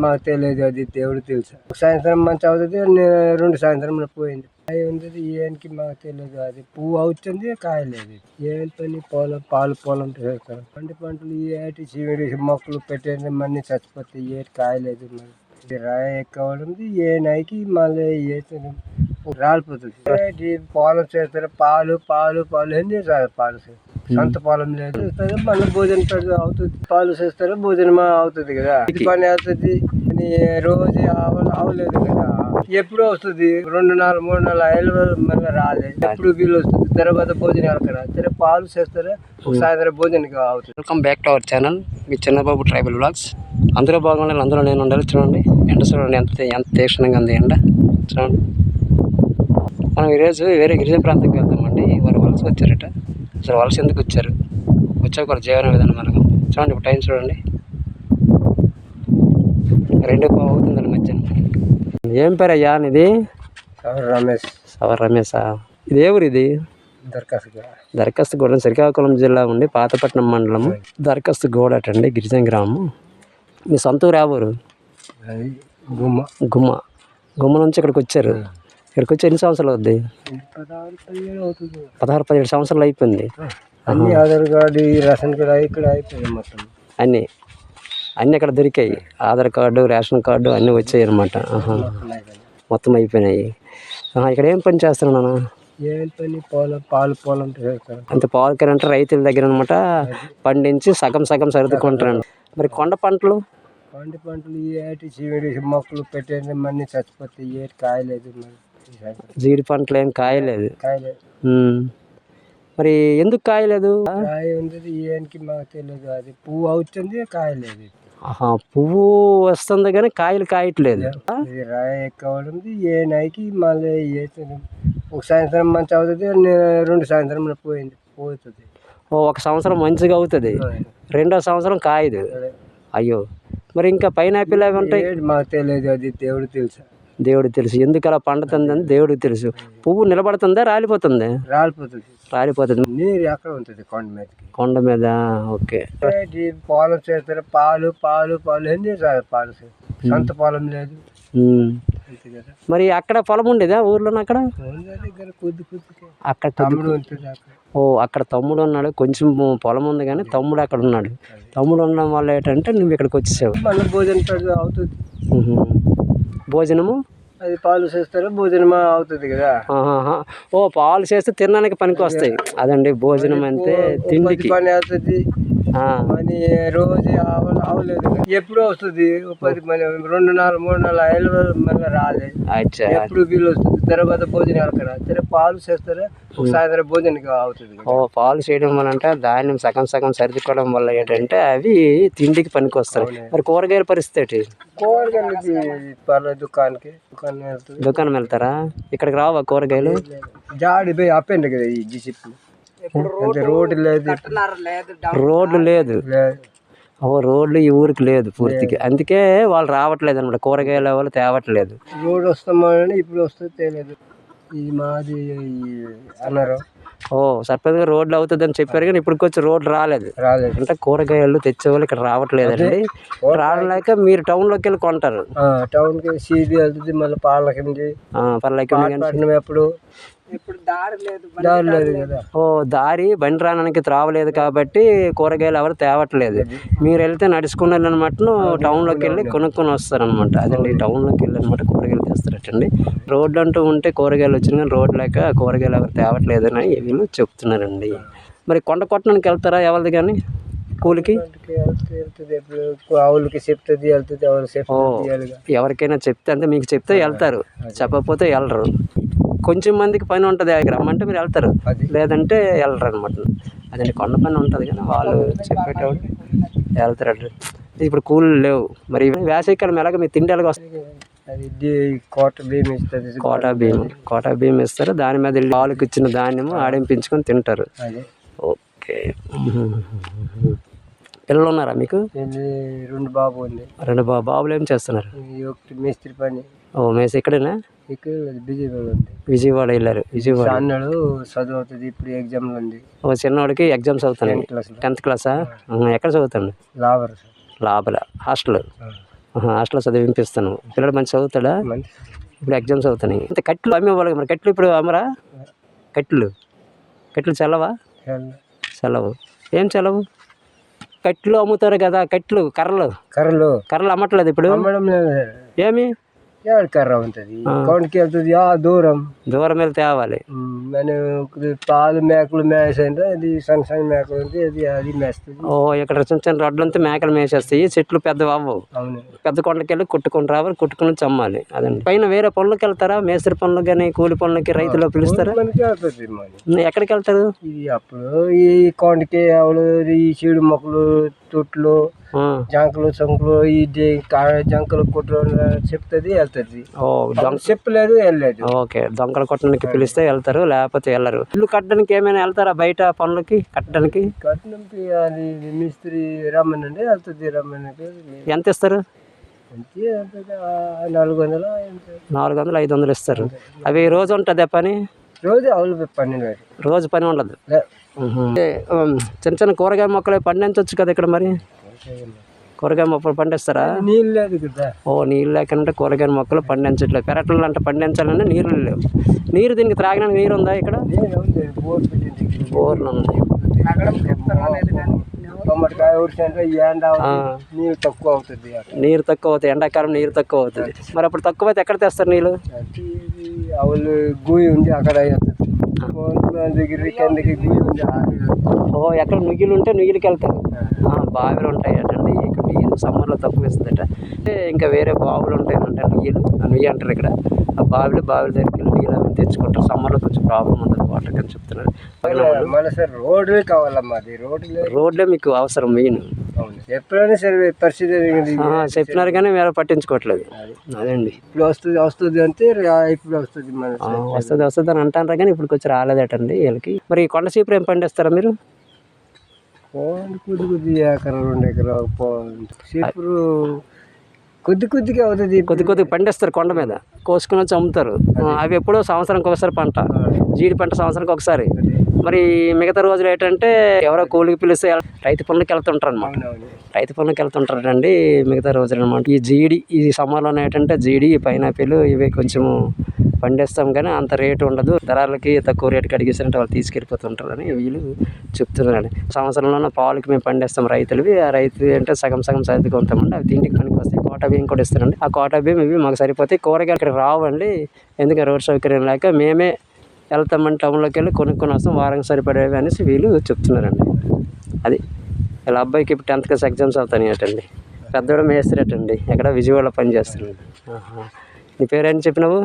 మాకు తెలియదు అది దేవుడు తెలుసు. ఒక సాయంత్రం మంచి అవుతుంది నేను రెండు సాయంత్రం పోయింది. అవి ఉంది ఏనికి మాకు తెలియదు అది పువ్వు అవుతుంది కాయలేదు ఏం పని పొలం పాలు పొలం చేస్తారు. పండి పంటలు ఏటి చీవిడి మొక్కలు పెట్టేది మన్ని చచ్చిపోతాయి ఏటి కాయలేదు మరి. రాయ ఎక్కవడంది ఏ నాయకి మళ్ళీ ఏ రాలిపోతుంది. పొలం చేస్తారు పాలు పాలు పాలు ఏంది పాలు సొంత పొలం లేదు. మళ్ళీ భోజనం అవుతుంది. పాలు చేస్తారు భోజనం అవుతుంది కదా. ఇది పని అవుతుంది. రోజు ఆవులు ఆవులేదు కదా. ఎప్పుడు వస్తుంది. రెండు నాలుగు మూడు నాలుగు ఐదు మళ్ళీ రాలేదు ఎప్పుడు వీలు వస్తుంది. తర్వాత భోజనాలు కదా సరే పాలు చేస్తారు. సాయంత్రం భోజనం అవుతుంది. Welcome back to our channel me Chinnababu tribal blogs అందరూ బాగుండాలి అందులో నేను ఉండాలి చూడండి. ఎండ చూడండి. ఎంత ఎంత తీక్షణంగా ఉంది ఎండ. చూడండి. మనం ఈరోజు వేరే గిరిజన ప్రాంతానికి వెళ్తామండి వారు వలస వచ్చారట. అసలు వలస ఎందుకు వచ్చారు? వచ్చాక జీవన విధానం మనకు చూడండి ఇప్పుడు టైం చూడండి. రెండు పావు అవుతుందండి మధ్యాహ్నం. ఏం పేరు అయ్యా ఇది రమేష్. సవర్ రమేశా ఇది ఏ ఊరు ఇది? దరఖాస్తుగా దరఖాస్తు గూడెం శ్రీకాకుళం జిల్లా ఉండి పాతపట్నం మండలము దరఖాస్తు గూడ అటండి గిరిజన గ్రామం. మీ సొంత ఊరు ఆ ఊరు? అది గుమ్మ. గుమ్మ. గుమ్మ నుంచి ఇక్కడికి వచ్చారు. ఇక్కడికి వచ్చి ఎన్ని సంవత్సరాలు అవుద్ది? పదహారు పదిహేడు సంవత్సరాలు అయిపోయింది. అన్ని ఆధార్ కార్డు రేషన్ కార్డు ఇక్కడ అయిపోయింది మొత్తం. అన్నీ. అన్నీ ఇక్కడ దొరికాయి. ఆధార్ కార్డు రేషన్ కార్డు అన్నీ వచ్చాయి అనమాట. మొత్తం అయిపోయినాయి. ఇక్కడ ఏం పని చేస్తున్నాను నాన్న? ఏం పని? పొలం పాలు పొలం అంత పాలకర్ అంటే రైతుల దగ్గర అనమాట పండించి సగం సగం సర్దుకుంటారండి మరి కొండ పంటలు? పండి పంటలు ఏటి చీవిడి మొక్కలు పెట్టేది మన్ని చచ్చిపోతాయి. ఏటి కాయలేదు మరి. జీడి పంటలు ఏం కాయలేదు. మరి ఎందుకు కాయలేదు? కాయ ఉంది ఏనికి మాకు తెలియదు. అది పువ్వు అవుతుంది కాయలేదు. ఆహా, పువ్వు వస్తుంది కానీ కాయలు కాయట్లేదు. రాయి ఎక్కవడం ఏ నైకి మళ్ళీ ఒక సాయంత్రం మంచి అవుతుంది రెండు సాయంత్రం పోయింది పోతుంది. ఓ ఒక సంవత్సరం మంచిగా అవుతుంది. రెండో సంవత్సరం కాయదు. అయ్యో. మరి ఇంకా పైనాపిల్ అవి ఉంటాయి? ఏటి మాకు తెలియదు అది దేవుడు తెలుసు? దేవుడికి తెలుసు. ఎందుకు అలా పండుతుందని దేవుడికి తెలుసు. పువ్వు నిలబడుతుందా రాలిపోతుంది? రాలిపోతుంది. రాలిపోతుంది. నీరు ఎక్కడ ఉంటుంది కొండ మీదకి? కొండ మీద ఓకే. పొలం చేస్తారు. పాలు పాలు పాలు. ఏంది రా- పాలు? చేస్తారు. సొంత పొలం లేదు. మరి అక్కడ పొలం ఉండేదా ఊర్లో అక్కడ? అక్కడ ఓ అక్కడ తమ్ముడు ఉన్నాడు. కొంచెం పొలం ఉంది కానీ తమ్ముడు అక్కడ ఉన్నాడు. తమ్ముడు ఉండడం వల్ల ఏంటంటే నువ్వు ఇక్కడికి వచ్చేసావు. భోజనము అది పాలు చేస్తారు భోజనం అవుతుంది కదా. ఓ పాలు చేస్తే తినడానికి పనికి వస్తాయి అదండి భోజనం అంటే పది తిండికి. పని అవుతుంది. పని రోజు కదా. ఎప్పుడు వస్తుంది. పది పని రెండు నాలుగు మూడు నాలుగు ఐదు మళ్ళీ రాలేదు ఎప్పుడు వీలు వస్తుంది. తర్వాత భోజనాలు కదా సరే పాలు చేస్తారు ఒక సాయంత్రం భోజనం అవుతుంది. ఓ పాలు చేయడం వల్ల అంటే ధాన్యం సగం సగం సర్దుకోవడం వల్ల ఏంటంటే అవి తిండికి పనికి వస్తాయి మరి కూరగాయల పరిస్థితి ఏంటి? కూరగాయలకి పర్లేదు దుకాణానికి దుకాణం వెళ్తారా? ఇక్కడికి రావా కూరగాయలు? జాడి పోయి ఆపండి కదా ఈ జిసిప్. అంటే రోడ్డు లేదు. రోడ్లు లేదు లేదు. ఓ రోడ్లు ఈ ఊరికి లేదు పూర్తిగా. అందుకే వాళ్ళు రావట్లేదు అనమాట కూరగాయల వాళ్ళు తేవట్లేదు. రోడ్ వస్తామని ఇప్పుడు వస్తే తెలియదు ఇది మాది ఈ అన్నారు ఓ సర్పంచ్ గారు రోడ్లు అవుతుందని చెప్పారు కానీ ఇప్పటికి వచ్చి రోడ్లు రాలేదు. రాలేదు. అంటే కూరగాయలు తెచ్చేవాళ్ళు ఇక్కడ రావట్లేదండి. రాలేక మీరు టౌన్లోకి వెళ్ళి కొంటారు. టౌన్కి సీడీ వెళ్తుంది మళ్ళీ పాలకింది. పర్లేక ఎప్పుడు? దారి లేదు కదా. ఓ దారి బండి రావడానికి త్రావలేదు కాబట్టి కూరగాయలు ఎవరు తేవట్లేదు. మీరు వెళ్తే నడుచుకుని వెళ్ళినమాట టౌన్లోకి వెళ్ళి కొనుక్కొని వస్తారనమాట అదండి టౌన్లోకి వెళ్ళి అనమాట కూరగాయలు తెస్తారటండి. రోడ్లు అంటూ ఉంటే కూరగాయలు వచ్చిన కానీ రోడ్ లేక కూరగాయలు ఎవరు తేవట్లేదని వీళ్ళు చెప్తున్నారండి. మరి కొండ కొట్టడానికి వెళ్తారా ఎవరిది కానీ? కూలికి? ఆవులకి చెప్తుంది వెళ్తుంది ఎవరు. ఎవరికైనా చెప్తే అంటే మీకు చెప్తే వెళ్తారు. చెప్పకపోతే వెళ్ళరు. కొంచెం మందికి పని ఉంటుంది ఇక్కడ రమ్మంటే మీరు వెళ్తారు. లేదంటే వెళ్ళరు అనమాట అదండి కొండ పని ఉంటుంది కానీ వాళ్ళు చెప్పేటప్పుడు వెళ్తారు ఇప్పుడు కూలీలు లేవు. మరి వేసవికాలం ఎలాగ మీ తిండి ఎలాగ వస్తుంది? కోట భీమ్ ఇస్తుంది. కోటా బియ్యం. కోటా బియ్యం ఇస్తారు. దాని మీద వెళ్ళి పాలకు ఇచ్చిన ధాన్యము ఆడింపించుకొని తింటారు. ఓకే. పిల్లలు ఉన్నారా మీకు? రెండు బాబు ఉంది. రెండు బా బాబులు ఏం చేస్తున్నారు? మేస్త్రి పని. ఓ మేసి ఇక్కడేనా ఇక్కడ విజయవాడ వెళ్ళారు. విజయవాడ. అన్నాడు చదువు అవుతుంది ఇప్పుడు ఎగ్జామ్లు ఉంది. ఓ చిన్నవాడికి ఎగ్జామ్స్ అవుతున్నాయి టెన్త్ క్లాసా? ఎక్కడ చదువుతాడు? సార్. లోపల హాస్టల్. హాస్టల్లో చదివింపిస్తాను పిల్లడు మంచి చదువుతాడా? ఇప్పుడు ఎగ్జామ్స్ అవుతున్నాయి అంటే కట్లు అమ్మేవాళ్ళు మరి కట్లు ఇప్పుడు అమ్మరా? కట్లు కట్లు చల్లవా? చాలా. సెలవు ఏం సెలవు కట్లు అమ్ముతారు కదా కట్లు కర్రలు. కర్రలు. కర్రలు అమ్మట్లేదు ఇప్పుడు. ఏమి? ఏడు కర్ర ఉంటుంది కౌంట్కి వెళ్తుంది ఆ దూరం దూరం వెళ్ళి తేవాలి మనం పాలు మేకలు మేసంటే అది సన్న సన్న మేకలు ఉంటే అది అది మేస్తుంది ఓ ఇక్కడ చిన్న చిన్న రోడ్లంతా మేకలు మేసేస్తాయి చెట్లు పెద్దవి అవ్వవు అవును పెద్ద కొండకి వెళ్ళి కొట్టుకొని రావాలి కొట్టుకొని చమ్మాలి అదండి పైన వేరే పనులకు వెళ్తారా మేస్త్రి పనులకు కానీ కూలి పనులకి రైతులు పిలుస్తారా ఎక్కడికి వెళ్తారు ఇది అప్పుడు ఈ కొండకి ఆవులు ఈ చీడు మొక్కలు తొట్లు జంకలు చంకలు ఈ కా- జంకలు కుట్ర చెప్తుంది వెళ్తుంది చెప్పలేదు వెళ్ళలేదు ఓకే దొంగలు కొట్టడానికి పిలిస్తే వెళ్తారు లేకపోతే వెళ్ళరు ఇల్లు కట్టడానికి ఏమైనా వెళ్తారా బయట పనులకి కట్టడానికి కట్నంకి అది మిస్త్రి రమ్మనండి వెళ్తుంది రమ్మనంటే ఎంత ఇస్తారు నాలుగు వందలు? నాలుగు వందలు ఐదు వందలు ఇస్తారు అవి రోజు ఉంటుంది పని రోజు ఆవులు పన్నెండు వేలు రోజు పని ఉండదు చిన్న చిన్న కూరగాయ మొక్కలు పండించవచ్చు కదా ఇక్కడ మరి కూరగాయ మొక్కలు పండిస్తారా? నీళ్ళు లేదు కదా. ఓ నీళ్ళు లేకుండా కూరగాయ మొక్కలు పండించట్లేదు పెరట్లు అంటే పండించాలంటే నీళ్ళు లేవు. నీరు దీనికి త్రాగడానికి నీరు ఉందా ఇక్కడ? ఉంది. బోర్లు అవుతుంది. నీళ్ళు తక్కువ అవుతుంది. నీరు తక్కువ అవుతాయి ఎండాకాలం నీరు తక్కువ అవుతుంది. మరి అప్పుడు తక్కువ అయితే ఎక్కడ తెస్తారు నీళ్ళు? ఆవులు గుయి ఉంది అక్కడ నీళ్ళు. ఓ ఎక్కడ నుయ్యిలు ఉంటే నుయ్యిలకి వెళ్తారు బావిలు ఉంటాయి అటండి ఇక్కడ నీరు సమ్మర్లో తక్కువ ఇస్తుందట అంటే ఇంకా వేరే బావులు ఉంటాయి అంటే నుయ్యిలు. ఆ నుయ్యి అంటారు ఇక్కడ. ఆ బావిలు బావిల దగ్గరికి వెళ్ళి నీళ్ళు అవి తెచ్చుకుంటారు. సమ్మర్లో కొంచెం ప్రాబ్లం ఉండదు వాటర్ అని చెప్తున్నారు. రోడ్లే కావాలమ్మా రోడ్లే. రోడ్లే మీకు అవసరం మెయిన్. ఎప్పుడైనా సరే పరిస్థితి. చెప్పినారు కానీ మీరు పట్టించుకోవట్లేదు. అదండి. ఇప్పుడు వస్తుంది వస్తుంది అంటే ఇప్పుడు వస్తుంది మన వస్తుంది వస్తుంది అని అంటారు కానీ ఇప్పుడు కొంచెం రాలేదటండి వీళ్ళకి. మరి కొండ చీపురు ఏం పండిస్తారా మీరు? కొద్ది కొద్ది ఎకరా రెండు ఎకరాలు కొద్ది కొద్దిగా అవుతుంది. కొద్ది కొద్దిగా పండిస్తారు కొండ మీద. కోసుకుని వచ్చి అమ్ముతారు. అవి ఎప్పుడో సంవత్సరానికి ఒకసారి పంట. జీడి పంట సంవత్సరానికి ఒకసారి. మరి మిగతా రోజులు ఏంటంటే ఎవరో కూలికి పిలిస్తే రైతు పనులకు వెళ్తుంటారు అనమాట రైతు పనులకు వెళ్తుంటారండి మిగతా రోజులు అనమాట ఈ జీడి ఈ సమ్మర్లో ఏంటంటే జీడి పైనాపిల్ ఇవి కొంచెం పండిస్తాం కానీ అంత రేటు ఉండదు. దళాలకి తక్కువ రేటుకి అడిగేసినట్టు వాళ్ళు తీసుకెళ్ళిపోతుంటారని వీళ్ళు చెప్తున్నారండి. సంవత్సరంలోనే పాలకి మేము పండిస్తాం రైతులవి. ఆ రైతు అంటే సగం సగం చదువుకుంటామండి అవి తిండికి పనికి వస్తాయి కోటా బియ్యం కూడా ఇస్తారండి. ఆ కోటా బియ్యం ఇవి మాకు సరిపోతాయి. కూరగాయలు ఇక్కడ రావండి. ఎందుకంటే రోడ్ సౌకర్యం లేక మేమే వెళ్తామని టౌన్లోకి వెళ్ళి కొనుక్కొని వస్తాం వారానికి సరిపడేవి అనేసి వీళ్ళు చెప్తున్నారండి. అది ఇలా అబ్బాయికి ఇప్పుడు టెన్త్ క్లాస్ ఎగ్జామ్స్ అవుతాయి పెద్దవాడు మేస్త్రి అటండి. ఎక్కడ విజయవాడలో పని చేస్తున్నాడు. నీ పేరేంటి చెప్పినావు?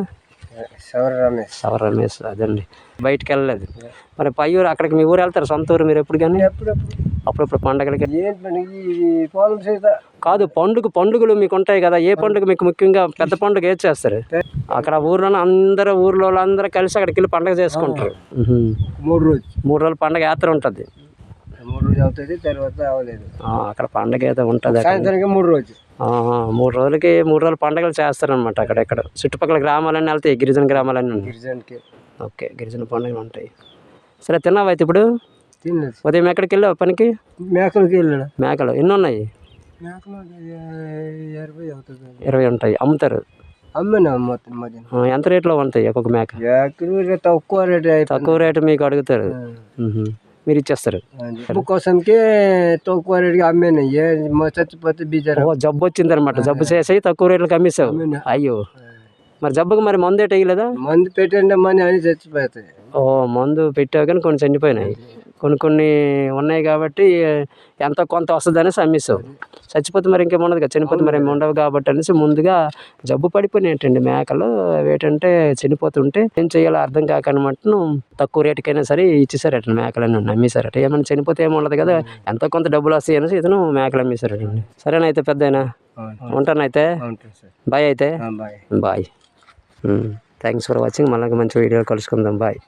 సవర రమేష్. అదండి. బయటికి వెళ్ళలేదు. మరి పై ఊరు అక్కడికి మీ ఊరు వెళ్తారు? సొంత ఊరు మీరు ఎప్పుడు కానీ? అప్పుడప్పుడు పండగలకి? కాదు పండుగ పండుగలు మీకు ఉంటాయి కదా. ఏ పండుగ మీకు ముఖ్యంగా పెద్ద పండుగ ఏది చేస్తారు? అక్కడ ఊర్లోనే అందరూ ఊర్లో వాళ్ళందరూ కలిసి అక్కడికి వెళ్ళి పండగ చేసుకుంటారు. మూడు రోజు మూడు రోజులు పండగ యాత్ర ఉంటుంది. రోజు అవుతుంది తర్వాత అవ్వలేదు అక్కడ పండగ ఏదో ఉంటుంది. సాయంత్రానికి మూడు రోజు మూడు రోజులకి మూడు రోజులు పండగలు చేస్తారనమాట అక్కడ ఇక్కడ. చుట్టుపక్కల గ్రామాలన్నీ వెళ్తాయి గిరిజన గ్రామాలన్నీ. గిరిజనకి. ఓకే గిరిజన పండుగలు ఉంటాయి. సరే తిన్నావా అయితే ఇప్పుడు? ఉదయం ఎక్కడికి వెళ్ళావు పనికి? మేకలకి వెళ్ళాడు మేకలు ఎన్ని ఉన్నాయి మేకలు ఇరవై ఉంటాయి అమ్ముతారు. ఎంత రేట్లో ఉంటాయి ఒక్కొక్క మేక? తక్కువ రేట్ తక్కువ రేటు మీకు అడుగుతారు. మీరు ఇచ్చేస్తారు. కోసంకే తక్కువ రేటుకి అమ్మాను చచ్చిపోతే బీజారు జబ్బు వచ్చింది అనమాట జబ్బు చేసి తక్కువ రేట్లకు అమ్మేసావు. అయ్యో. మరి జబ్బుకి మరి మందు ఏట వేయలేదా మందు పెట్టండి మని అని చచ్చిపోతాయి ఓ మందు పెట్టావు కానీ కొన్ని చనిపోయినాయి. కొన్ని కొన్ని ఉన్నాయి కాబట్టి ఎంతో కొంత వస్తుంది అనేసి అమ్మేసావు చచ్చిపోతే మరి ఇంకేం ఉండదు కదా చనిపోతే మరి ఏమి ఉండవు కాబట్టి అనేసి ముందుగా జబ్బు పడిపోయినాయి ఏంటండి మేకలు. అవి ఏంటంటే చనిపోతుంటే ఏం చేయాలో అర్థం కాకనమాట తక్కువ రేటుకైనా సరే ఇచ్చేసారట మేకలని అమ్మేశారట. ఏమైనా చనిపోతే ఏమి ఉండదు కదా ఎంతో కొంత డబ్బులు వస్తాయి అనేసి ఇతను మేకలు అమ్మేశారటండి. సరేనైతే పెద్ద ఉంటానైతే ఉంటుంది సార్. బాయ్ అయితే? Bye. Bye. Thanks for watching. మళ్ళీ మంచి వీడియో కలుసుకుందాం. బాయ్.